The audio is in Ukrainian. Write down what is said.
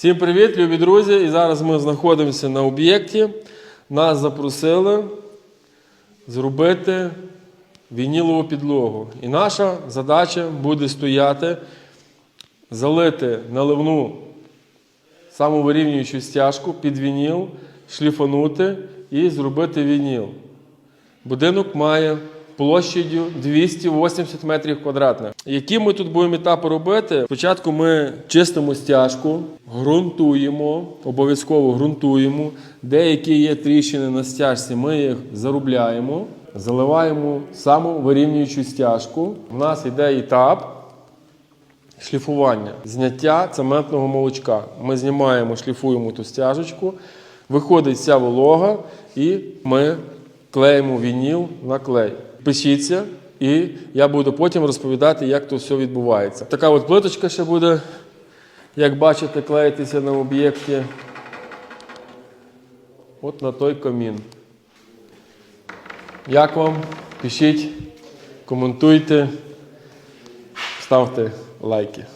Всім привіт, любі друзі! І зараз ми знаходимося на об'єкті. Нас запросили зробити вінілову підлогу. І наша задача буде стояти, залити наливну самовирівнюючу стяжку під вініл, шліфанути і зробити вініл. Будинок має площадю 280 метрів квадратних. Які ми тут будемо етапи робити? Спочатку ми чистимо стяжку, ґрунтуємо, обов'язково ґрунтуємо. Деякі є тріщини на стяжці, ми їх заробляємо, заливаємо самовирівнюючу стяжку. У нас йде етап шліфування, зняття цементного молочка. Ми знімаємо, шліфуємо ту стяжечку, виходить вся волога, і ми клеїмо вініл на клей. Пишіться, і я буду потім розповідати, як то все відбувається. Така от плиточка ще буде, як бачите, клеїтися на об'єкті. От на той камін. Як вам? Пишіть, коментуйте, ставте лайки.